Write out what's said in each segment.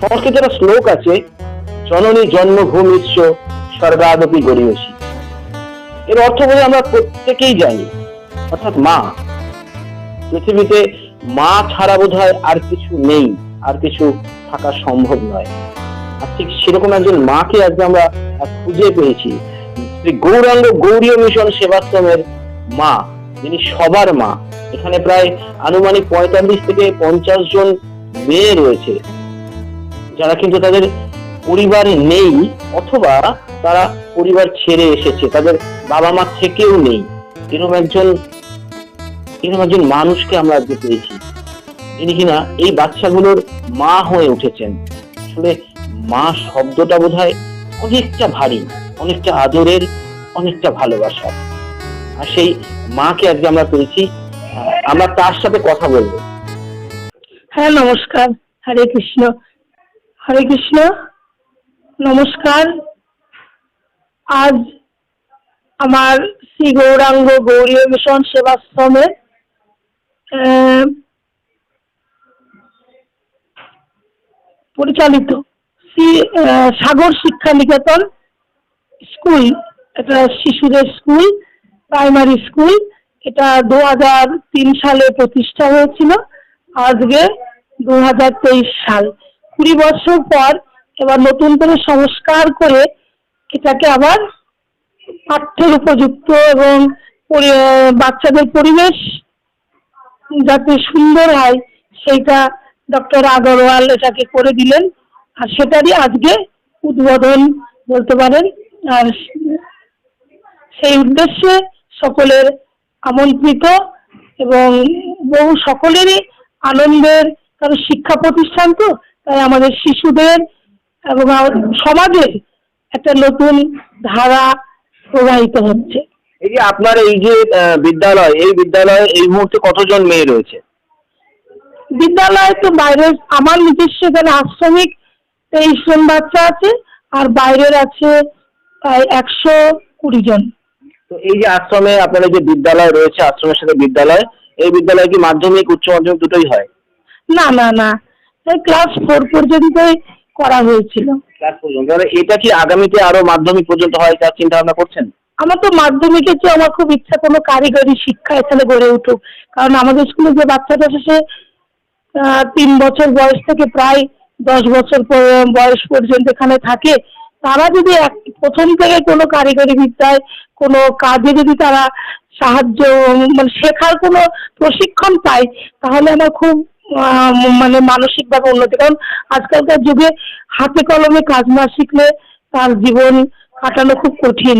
সংস্কৃত একটা শ্লোক আছে, জননী জন্মভূমিশ্চ স্বর্গাদপি গরিয়সী এর অর্থ বলে আমরা প্রত্যেকেই জানি, অর্থাৎ মা। পৃথিবীতে মা ছাড়া বোধ আর কিছু নেই, আর কিছু থাকা সম্ভব নয়। আর ঠিক সেরকম একজন মাকে আজকে আমরা খুঁজে পেয়েছি। শ্রী গৌরাঙ্গ গৌরীয় মিশন সেবাশ্রমের মা, যিনি সবার মা। এখানে প্রায় আনুমানিক পঁয়তাল্লিশ থেকে পঞ্চাশ জন মেয়ে রয়েছে। যারা কিন্তু তাদের পরিবারে নেই অথবা তারা পরিবার ছেড়ে এসেছে, তাদের বাবা মা থেকেও নেই। এরকম একজন এরকম একজন মানুষকে আমরা আজকে পেয়েছি। যিনি কিনা এই বাচ্চাগুলোর মা হয়ে উঠেছেন। আসলে মা শব্দটা বোধ অনেকটা ভারী, অনেকটা আদরের, অনেকটা ভালোবাসা আর সেই মাকে আজকে আমরা পেয়েছি। আমরা তার সাথে কথা বলব। হ্যাঁ নমস্কার। হরে কৃষ্ণ। হরে কৃষ্ণ নমস্কার। আজ আমার শ্রী গৌরাঙ্গ গৌরীয় মিশন সেবাশ্রমের আহ, পরিচালিত শ্রী সাগর শিক্ষা নিকেতন স্কুল এটা শিশুদের স্কুল প্রাইমারি স্কুল। এটা দু হাজার তিন সালে প্রতিষ্ঠা হয়েছিল। আজকে দু হাজার তেইশ সাল। কুড়ি বছর পর এবার নতুন করে সংস্কার করে এটাকে আবার পাঠ্যের উপযুক্ত এবং বাচ্চাদের পরিবেশ যাতে সুন্দর হয়, সেইটা ডক্টর আগরওয়াল এটাকে করে দিলেন। আর সেটারই আজকে উদ্বোধন বলতে পারেন। আর সেই উদ্দেশ্যে সকলের আমন্ত্রিত এবং বহু সকলেরই আনন্দের কারণ শিক্ষা প্রতিষ্ঠান তো তাই আমাদের শিশুদের এবং সমাজের একটা নতুন ধারা প্রবাহিত হচ্ছে। এই যে আপনার এই যে বিদ্যালয় এই বিদ্যালয়ে এই মুহূর্তে কতজন মেয়ে রয়েছে? বিদ্যালয়ে তো বাইরে আমার নিজস্ব এখানে আশ্রমিক তেইশ জন বাচ্চা আছে আর বাইরের আছে প্রায় একশো কুড়ি জন। তো এই যে আশ্রমে আপনার যে বিদ্যালয় রয়েছে আশ্রমের সাথে বিদ্যালয় এই বিদ্যালয় কি মাধ্যমিক উচ্চ মাধ্যমিক দুটোই হয়? না না না। ক্লাস ফোর পর্যন্তই করা হয়েছিল। ক্লাস পর্যন্ত। তাহলে এটা কি আগামীতে আরও মাধ্যমিক পর্যন্ত হয় তার চিন্তা ভাবনা করছেন? আমার তো মাধ্যমিকের চেয়ে আমার খুব ইচ্ছা কোনো কারিগরি শিক্ষা এখানে গড়ে উঠুক। কারণ আমাদের স্কুলে যে বাচ্চাটা সে তিন বছর বয়স থেকে প্রায় দশ বছর বয়স পর্যন্ত এখানে থাকে। তারা যদি এক প্রথম থেকে কোনো কারিগরি বিদ্যায় কোনো কাজে যদি তারা সাহায্য মানে শেখার কোনো প্রশিক্ষণ পায় তাহলে আমার খুব মানে মানসিকভাবে উন্নতি। কারণ আজকালকার যুগে হাতে কলমে কাজ না শিখলে তার জীবন কাটানো খুব কঠিন।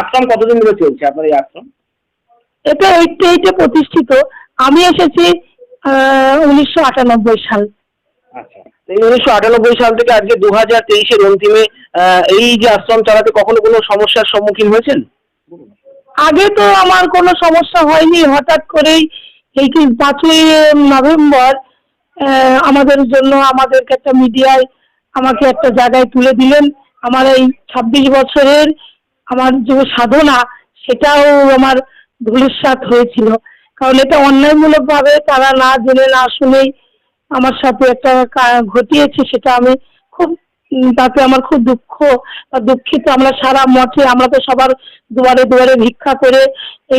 আশ্রম কতদিন ধরে চলছে আপনার এই আশ্রম? এটা এইটটি এইটে প্রতিষ্ঠিত। আমি এসেছি উনিশশো আটানব্বই সাল। আচ্ছা। উনিশশো আটানব্বই সাল থেকে আজকে দু হাজার তেইশের অন্তিমে এই যে আশ্রম চালাতে কখনো কোনো সমস্যার সম্মুখীন হয়েছেন? আগে তো আমার কোনো সমস্যা হয়নি। হঠাৎ করেই এই পাঁচই নভেম্বর আমাদের জন্য আমাদেরকে একটা মিডিয়ায় আমাকে একটা জায়গায় তুলে দিলেন। আমার এই ছাব্বিশ বছরের আমার যে সাধনা, সেটাও আমার ধূলিসাৎ হয়েছিল। কারণ এটা অন্যায়মূলক ভাবে তারা না জেনে না শুনেই আমার সাথে একটা ঘটিয়েছে, সেটা আমি খুব তাতে আমার খুব দুঃখ। দুঃখিত আমরা সারা মঠে, আমরা তো সবার দুয়ারে দুয়ারে ভিক্ষা করে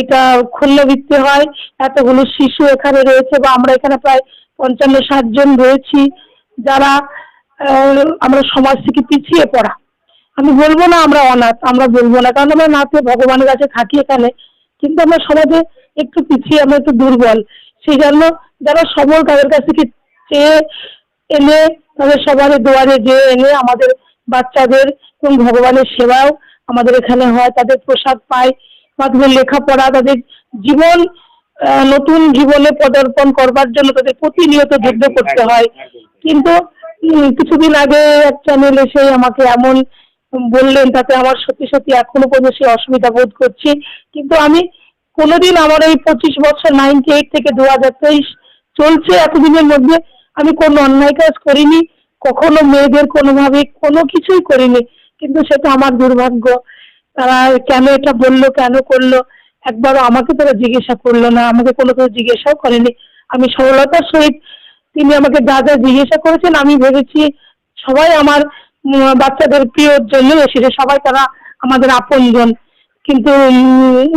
এটা ক্ষুণ্ণবৃত্তি হয়। এতগুলো শিশু এখানে রয়েছে বা আমরা এখানে প্রায় পঞ্চান্ন, ষাট জন রয়েছি যারা আমরা সমাজ থেকে পিছিয়ে পড়া। আমি বলব না আমরা অনাথ, আমরা বলব না, কারণ আমরা নাথে ভগবানের কাছে থাকি এখানে, কিন্তু আমরা সমাজে একটু পিছিয়ে, আমরা একটু দুর্বল। সেই জন্য যারা সবল তাদের কাছ থেকে চেয়ে এনে তাদের সবার দুয়ারে যেয়ে এনে আমাদের বাচ্চাদের এবং ভগবানের সেবাও আমাদের এখানে হয় তাদের প্রসাদ পায় তাদের লেখাপড়া তাদের জীবন নতুন জীবনে পদার্পণ করবার জন্য তাদের প্রতিনিয়ত যুদ্ধ করতে হয়। কিন্তু কিছুদিন আগে এক চ্যানেল এসে আমাকে এমন বললেন তাতে আমার সত্যি সত্যি এখনও পর্যন্ত সে অসুবিধা বোধ করছি। কিন্তু আমি কোনোদিন আমার এই পঁচিশ বছর নাইনটি এইট থেকে দু হাজার তেইশ চলছে এতদিনের মধ্যে আমি কোনো অন্যায় কাজ করিনি, কখনো মেয়েদের কোনোভাবে কোনো কিছুই করিনি, কিন্তু সেটা আমার দুর্ভাগ্য। তারা কেন এটা বলল, কেন করল? একবারও আমাকে তারা জিজ্ঞাসা করল না, আমাকে কোনো কিছু জিজ্ঞাসাও করেনি। আমি সরলতার সহিত তিনি আমাকে যা যা জিজ্ঞাসা করেছেন, আমি ভেবেছি সবাই আমার বাচ্চাদের প্রিয়র জন্য এসেছে, সবাই তারা আমাদের আপনজন কিন্তু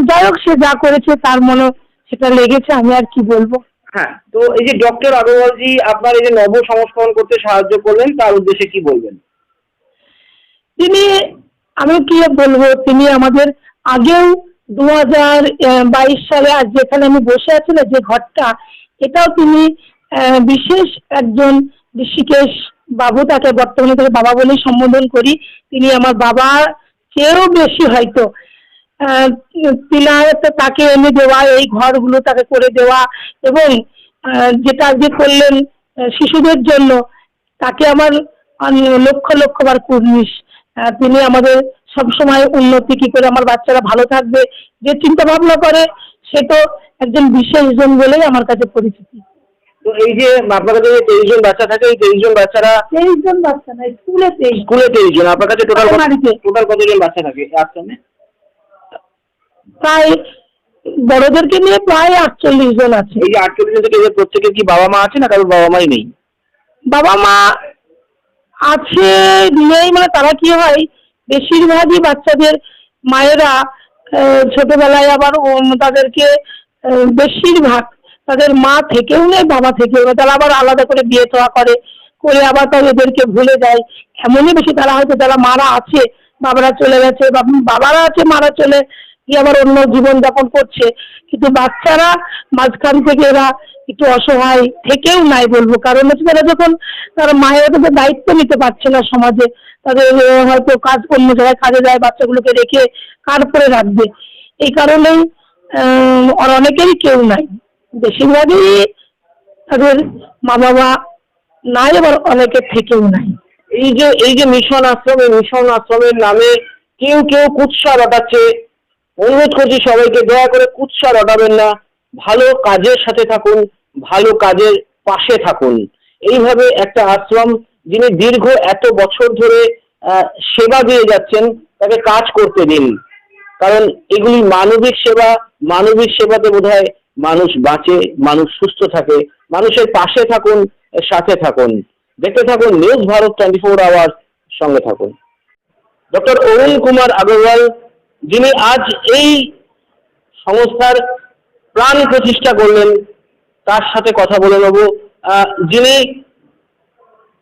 যাই হোক, সে যা করেছে, তার মনে সেটা লেগেছে, আমি আর কি বলব। হ্যাঁ। তো এই যে ডক্টর আগরওয়ালজি আপনার এই যে নব সংস্করণ করতে সাহায্য করলেন তার উদ্দেশ্যে কি বলবেন? তিনি আমি কি বলব তিনি আমাদের আগেও দু হাজার বাইশ সালে আজ যেখানে আমি বসে আছি না যে ঘরটা এটাও তিনি আহ, বিশেষ একজন ঋষিকেশ বাবু তাকে বর্তমানে তাকে বাবা বলেই সম্বোধন করি। তিনি আমার বাবা চেয়েও বেশি হয়তো তো তাকে এনে দেওয়া এই ঘরগুলো তাকে করে দেওয়া এবং যেটা যে করলেন শিশুদের জন্য তাকে আমার লক্ষ লক্ষ বার কুর্নিশ। তিনি আমাদের সবসময় উন্নতি কি করে আমার বাচ্চারা ভালো থাকবে যে চিন্তা ভাবনা করে সে তো একজন বিশেষ জন বলেই আমার কাছে পরিচিতি। তো এই যে আপনার কাছে যে তেইশ জন বাচ্চা থাকে এই তেইশ জন বাচ্চারা তেইশ জন বাচ্চা না স্কুলে তেইশ স্কুলে তেইশ জন আপনার কাছে টোটাল। টোটাল কতজন বাচ্চা থাকে? আশ্রমে প্রায় বড়দেরকে নিয়ে প্রায় আটচল্লিশ জন আছে। এই যে আটচল্লিশ জন থেকে এদের প্রত্যেকের কি বাবা মা আছে না কারোর বাবা মাই নেই? বাবা মা আছে নেই মানে তারা কি হয় বেশিরভাগই বাচ্চাদের মায়েরা ছোটবেলায় আবার তাদেরকে বেশিরভাগ তাদের মা থেকেও নেই বাবা থেকেও নেই। তারা আবার আলাদা করে বিয়ে থোয়া করে করে আবার তারা এদেরকে ভুলে যায়। এমনই বেশি তারা হয়তো যারা মারা আছে বাবারা চলে গেছে বাবারা আছে মারা চলে গিয়ে আবার অন্য জীবন যাপন করছে? কিন্তু বাচ্চারা মাঝখান থেকে এরা একটু অসহায় থেকেও নাই বলব। কারণ হচ্ছে তারা যখন তারা মায়ের তাদের দায়িত্ব নিতে পারছে না সমাজে, তাদের হয়তো কাজ অন্য জায়গায় কাজে যায়, বাচ্চাগুলোকে রেখে কার পরে রাখবে? এই কারণেই আর অনেকেরই কেউ নাই। বেশিরভাগই তাদের মা বাবা নাই, আবার অনেকের থেকেও নাই। এই যে এই যে মিশন আশ্রমে মিশন আশ্রমের নামে কেউ কেউ কুৎসা রটাচ্ছে অনুরোধ করছি সবাইকে দয়া করে কুৎসা রটাবেন না। ভালো কাজের সাথে থাকুন, ভালো কাজের পাশে থাকুন। এইভাবে একটা আশ্রম যিনি দীর্ঘ এত বছর ধরে সেবা দিয়ে যাচ্ছেন, তাকে কাজ করতে দিন। কারণ এগুলি মানবিক সেবা, মানবিক সেবাতে বোধহয় মানুষ বাঁচে, মানুষ সুস্থ থাকে, মানুষের পাশে থাকুন, সাথে থাকুন। দেখতে থাকুন news Bharat twenty four hours সঙ্গে থাকুন। ডক্টর অরুণ কুমার আগরওয়াল যিনি আজ এই সংস্থার প্রাণ প্রতিষ্ঠা করলেন, তার সাথে কথা বলে নেব। যিনি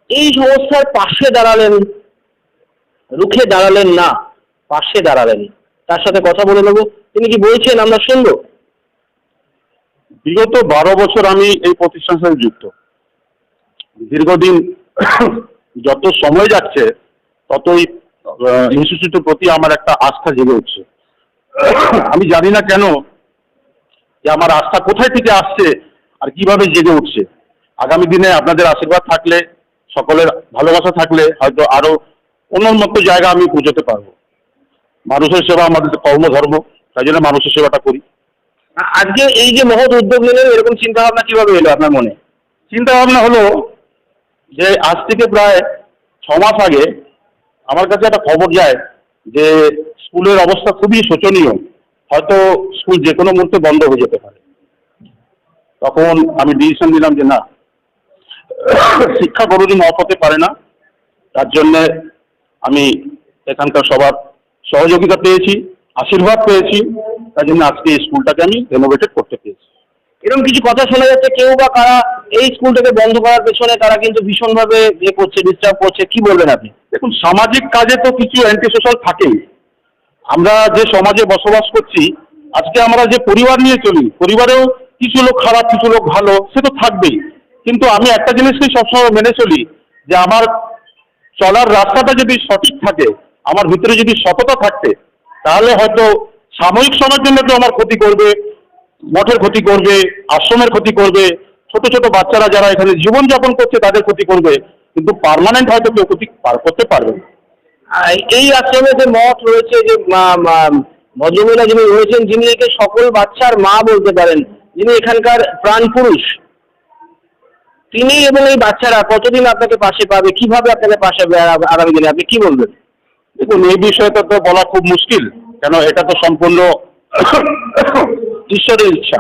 এই সংস্থার পাশে দাঁড়ালেন, রুখে দাঁড়ালেন না, পাশে দাঁড়ালেন। তার সাথে কথা বলে নেব। তিনি কি বলছেন আমরা শুনব? বিগত বারো বছর আমি এই প্রতিষ্ঠানের সাথে যুক্ত। দীর্ঘদিন যত সময় যাচ্ছে, ততই ইনস্টিটিউটের প্রতি আমার একটা আস্থা জেগে উঠছে। আমি জানি না কেন যে আমার আস্থা কোথায় থেকে আসছে আর কীভাবে জেগে উঠছে। আগামী দিনে আপনাদের আশীর্বাদ থাকলে সকলের ভালোবাসা থাকলে হয়তো আরও উন্নত জায়গা আমি পৌঁছতে পারব। মানুষের সেবা আমাদের কর্মধর্ম তাই জন্য মানুষের সেবাটা করি। আজকে এই যে মহৎ উদ্যোগ নিলেন এরকম চিন্তা ভাবনা কীভাবে এলো আপনার মনে? চিন্তা ভাবনা হলো যে আজ থেকে প্রায় ছ মাস আগে আমার কাছে একটা খবর যায় যে স্কুলের অবস্থা খুবই শোচনীয়। হয়তো স্কুল যে কোনো মুহূর্তে বন্ধ হয়ে যেতে পারে। তখন আমি ডিসিশন নিলাম যে না, শিক্ষা কোনোদিন অফ হতে পারে না। তার জন্যে আমি এখানকার সবার সহযোগিতা পেয়েছি, আশীর্বাদ পেয়েছি। তার জন্য আজকে এই স্কুলটাকে আমি রেনোভেটেড করতে পেরেছি। এরকম কিছু কথা শোনা যাচ্ছে, কেউ বা কারা এই স্কুলটাকে বন্ধ করার পেছনে তারা কিন্তু ভীষণভাবে ইয়ে করছে ডিস্টার্ব করছে। কি বলবেন আপনি? দেখুন, সামাজিক কাজে তো কিছু অ্যান্টি সোশ্যাল থাকেই। আমরা যে সমাজে বসবাস করছি, আজকে আমরা যে পরিবার নিয়ে চলি, পরিবারেও কিছু লোক খারাপ, কিছু লোক ভালো, সে তো থাকবেই। কিন্তু আমি একটা জিনিসকেই সবসময় মেনে চলি, যে আমার চলার রাস্তাটা যদি সঠিক থাকে, আমার ভিতরে যদি সততা থাকতে, তাহলে হয়তো সাময়িক সময়ের জন্য কেউ আমার ক্ষতি করবে মঠের ক্ষতি করবে আশ্রমের ক্ষতি করবে ছোট ছোট বাচ্চারা যারা এখানে জীবনযাপন করছে তাদের ক্ষতি করবে কিন্তু পারমানেন্ট হয়তো কেউ ক্ষতি পার করতে পারবে এই আশ্রমে যে মঠ রয়েছে যে ভদ্রমহিলা যিনি রয়েছেন যিনি একে সকল বাচ্চার মা বলতে পারেন যিনি এখানকার প্রাণ পুরুষ তিনি এবং এই বাচ্চারা কতদিন আপনাকে পাশে পাবে? কীভাবে আপনাকে পাশে আগামী দিনে? আপনি কি বলবেন? দেখুন এই বিষয়টা তো বলা খুব মুশকিল কেন এটা তো সম্পূর্ণ ঈশ্বরের ইচ্ছা।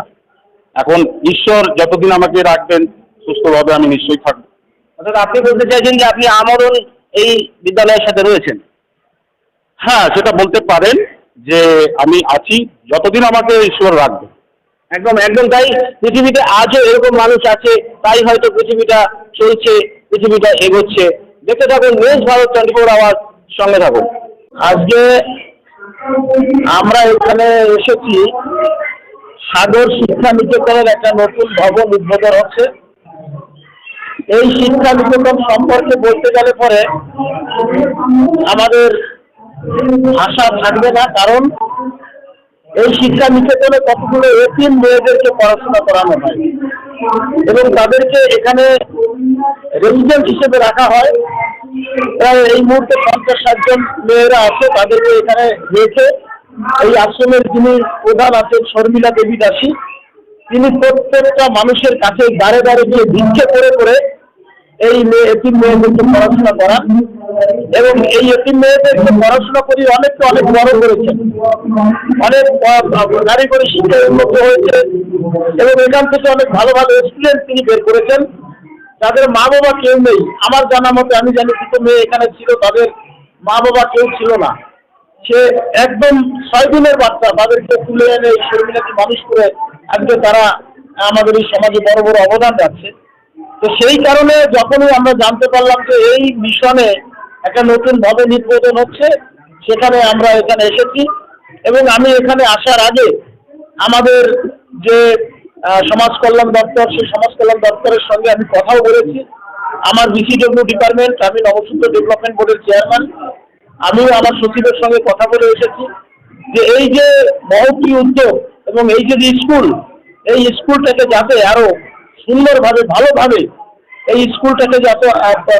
এখন ঈশ্বর যতদিন আমাকে রাখবেন, সুস্থভাবে আমি নিশ্চয়ই থাকব। অর্থাৎ আপনি বলতে চাইছেন যে আপনি আমরণ এই বিদ্যালয়ের সাথে রয়েছেন? হ্যাঁ সেটা বলতে পারেন যে আমি আছি যতদিন আমাকে ঈশ্বর রাখবে একদম একদম। তাই পৃথিবীতে আজও এরকম মানুষ আছে, তাই হয়তো পৃথিবীটা চলছে, পৃথিবীটা এগোচ্ছে। দেখতে থাকুন, news Bharat twenty four hour সঙ্গে থাকুন। আজকে আমরা এখানে এসেছি সাগর শিক্ষা নিকেতনের একটা নতুন ভবন উদ্বোধন হচ্ছে। এই শিক্ষা নিকেতন সম্পর্কে বলতে গেলে পরে আমাদের ভাষা থাকবে না, কারণ এই শিক্ষা নিকেতনে কতগুলো এতিম মেয়েদেরকে পড়াশোনা করানো হয় এবং তাদেরকে এখানে রেসিডেন্ট হিসেবে রাখা হয়। প্রায় এই মুহূর্তে পঞ্চাশ ষাটজন মেয়েরা আছে, তাদেরকে এখানে রেখে এই আশ্রমের যিনি প্রধান আছেন শর্মিলা দেবী দাসী, তিনি প্রত্যেকটা মানুষের কাছে দাঁড়ে দাঁড়ে গিয়ে ভিক্ষে করে করে এই মেয়ে এতিম মেয়েদেরকে পড়াশোনা করা এবং এই এতিম মেয়েদেরকে পড়াশোনা করি অনেককে অনেক বড় করেছেন। অনেক কারিগরি শিক্ষায় উন্নত হয়েছে এবং এখান থেকে অনেক ভালো ভালো স্টুডেন্ট তিনি বের করেছেন। যাদের মা বাবা কেউ নেই। আমার জানা মতে, আমি জানি দুটো মেয়ে এখানে ছিল, তাদের মা বাবা কেউ ছিল না। সে একদম ছয় দিনের বাচ্চা, তাদেরকে তুলে এনে শর্মিলাকে মানুষ করে আজকে তারা আমাদের এই সমাজে বড় বড় অবদান রাখছে। তো সেই কারণে যখনই আমরা জানতে পারলাম যে এই মিশনে একটা নতুন ভবন উদ্বোধন হচ্ছে, সেখানে আমরা এখানে এসেছি এবং আমি এখানে আসার আগে আমাদের যে সমাজ কল্যাণ দপ্তর, সেই সমাজ কল্যাণ দপ্তরের সঙ্গে আমি কথাও বলেছি। আমার বিসিডব্লিউ ডিপার্টমেন্ট, আমি নবসূত্র ডেভেলপমেন্ট বোর্ডের চেয়ারম্যান। আমিও আমার সচিবের সঙ্গে কথা বলে এসেছি যে এই যে মহতি উদ্যোগ এবং এই যে যে স্কুল, এই স্কুলটাকে যাতে আরও সুন্দরভাবে, ভালোভাবে এই স্কুলটাকে যাতে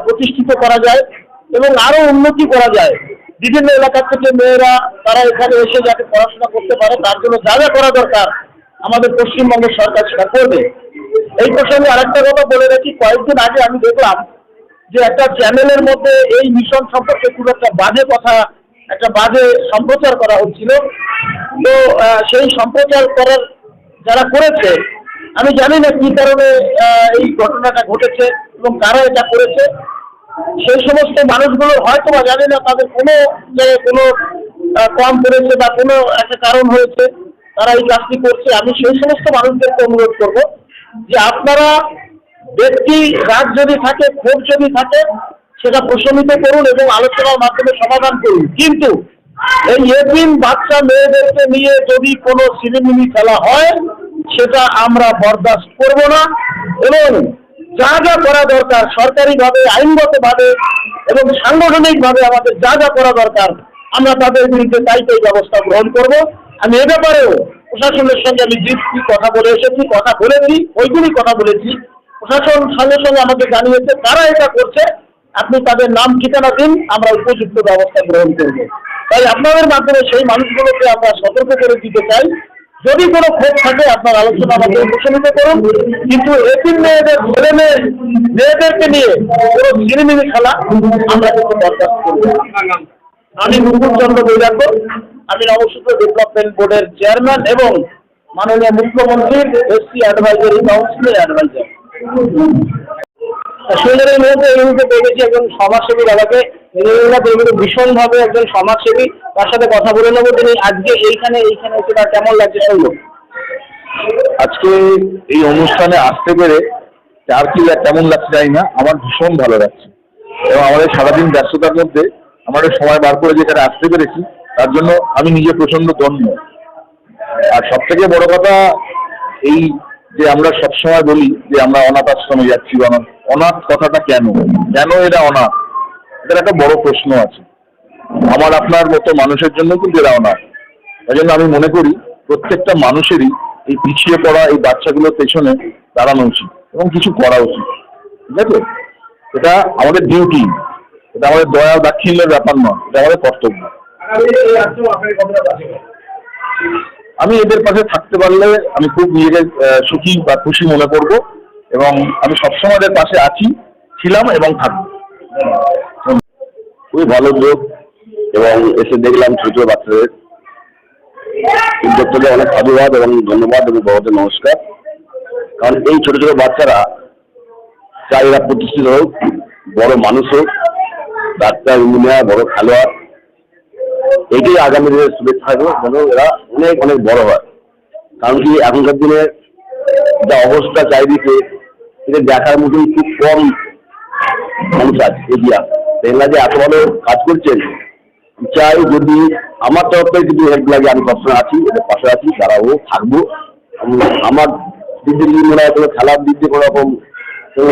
প্রতিষ্ঠিত করা যায় এবং আরও উন্নতি করা যায়। বিভিন্ন এলাকা থেকে মেয়েরা, তারা এখানে এসে যাতে পড়াশোনা করতে পারে, তার জন্য যা যা করা দরকার আমাদের পশ্চিমবঙ্গের সরকার সেটা করবে। এই প্রসঙ্গে আরেকটা কথা বলে রাখি, কয়েকদিন আগে আমি দেখলাম যে একটা চ্যানেলের মধ্যে এই মিশন সম্পর্কে খুব একটা বাজে কথা, একটা বাজে সম্প্রচার করা হচ্ছিল। তো সেই সম্প্রচার করার যারা করেছে, আমি জানি না কি কারণে এই ঘটনাটা ঘটেছে এবং কারা এটা করেছে। সেই সমস্ত মানুষগুলো হয়তো বা জানি না, তাদের কোনো জায়গায় কোনো কম পড়েছে বা কোনো একটা কারণ হয়েছে। তারা এই কাজটি করছে। আমি সেই সমস্ত মানুষদেরকে অনুরোধ করব যে আপনারা ব্যক্তি রাগ যদি থাকে, ক্ষোভ যদি থাকে, সেটা প্রশমিত করুন এবং আলোচনার মাধ্যমে সমাধান করুন। কিন্তু এই এতিম বাচ্চা মেয়েদেরকে নিয়ে যদি কোনো সিনেমিনি খেলা হয়, সেটা আমরা বরদাস্ত করব না এবং যা যা করা দরকার সরকারিভাবে, আইনগতভাবে এবং সাংগঠনিকভাবে আমাদের যা যা করা দরকার, আমরা তাদের বিরুদ্ধে তাই তাই ব্যবস্থা গ্রহণ করব। আমি এ ব্যাপারেও প্রশাসনের সঙ্গে আমি জিপি কথা বলে এসেছি, কথা বলেছি, ওইগুলি কথা বলেছি। প্রশাসন সঙ্গে সঙ্গে আমাকে জানিয়েছে কারা এটা করছে। আপনি তাদের নাম, ঠিকানা দিন, আমরা উপযুক্ত ব্যবস্থা গ্রহণ করব। তাই আপনাদের মাধ্যমে সেই মানুষগুলোকে আমরা সতর্ক করে দিতে চাই। যদি কোনো ক্ষোভ থাকে, আপনার আলোচনা আমাদের প্রশমিত করুন। কিন্তু এতিম মেয়েদের, ছেলে মেয়ে, মেয়েদেরকে নিয়ে কোনো সিনেমিনি খেলা আমরা কিন্তু বরদাস্ত করব। আমি মুকুল চন্দ্র বৈরাগ্য, আমি নবসূত্র ডেভেলপমেন্ট বোর্ডের চেয়ারম্যান এবং মাননীয় মুখ্যমন্ত্রীর এসসি অ্যাডভাইজারি কাউন্সিলের অ্যাডভাইজার। সুন্দর এই মুহূর্তে এই মুহূর্তে পেয়েছি একজন সমাজসেবী দাদাকে। তিনি ভীষণভাবে একজন সমাজসেবী। তার সাথে কথা বলে নেব। তিনি আজকে এইখানে এইখানে এসে কেমন লাগছে শুনব? আজকে এই অনুষ্ঠানে আসতে পেরে আর কি কেমন লাগছে জানি না। আমার ভীষণ ভালো লাগছে। এবং আমাদের সারাদিন ব্যস্ততার মধ্যে আমরা সময় বার করে যেখানে আসতে পেরেছি, তার জন্য আমি নিজে প্রচণ্ড ধন্য। আর সব থেকে বড় কথা, এই যে আমরা সবসময় বলি যে আমরা অনাথ আশ্রমে যাচ্ছি অনাথ অনাথ কথাটা কেন? কেন এরা অনাথ? এটার একটা বড় প্রশ্ন আছে। আমার আপনার মতো মানুষের জন্য কিন্তু এরা অনাথ। তাই জন্য আমি মনে করি প্রত্যেকটা মানুষেরই এই পিছিয়ে পড়া এই বাচ্চাগুলোর পেছনে দাঁড়ানো উচিত এবং কিছু করা উচিত। ঠিক আছে? এটা আমাদের ডিউটি এটা আমাদের দয়া দাক্ষিণ্যের ব্যাপার নয়, এটা আমাদের কর্তব্য। আমি এদের পাশে থাকতে পারলে আমি খুব নিজেকে সুখী বা খুশি মনে করব এবং আমি সবসময় এদের পাশে আছি, ছিলাম এবং থাকব। খুবই ভালো উদ্যোগ এবং এসে দেখলাম ছোট বাচ্চাদের। উদ্যোক্তাকে অনেক সাধুবাদ এবং ধন্যবাদ এবং বড়দের নমস্কার। কারণ এই ছোট ছোট বাচ্চারা চাই এরা প্রতিষ্ঠিত হোক, বড় মানুষ হোক, ডাক্তার, ইঞ্জিনিয়ার, বড় খেলোয়াড়। এটাই আগামী দিনের শুভেচ্ছা যেন এরা অনেক অনেক বড় হয়। কারণ কি এখনকার দিনে যা অবস্থা চারিদিকে, এটা দেখার মতন খুব কম মানুষ আছে এরিয়া আসে যে এত ভালো কাজ করছেন। চাই যদি আমার তরফ থেকে যদি হেল্প লাগে, আমি সবসময় আছি, এদের পাশে আছি তারাও থাকব। আমি- আমার যদি মনে হয় কোনো খেলার দিক দিয়ে কোনো রকম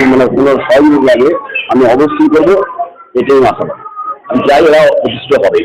মানে কোনো সহযোগ লাগে, আমি অবশ্যই করব, এটাই আশা আমি চাই এরা অসুস্থ হবে।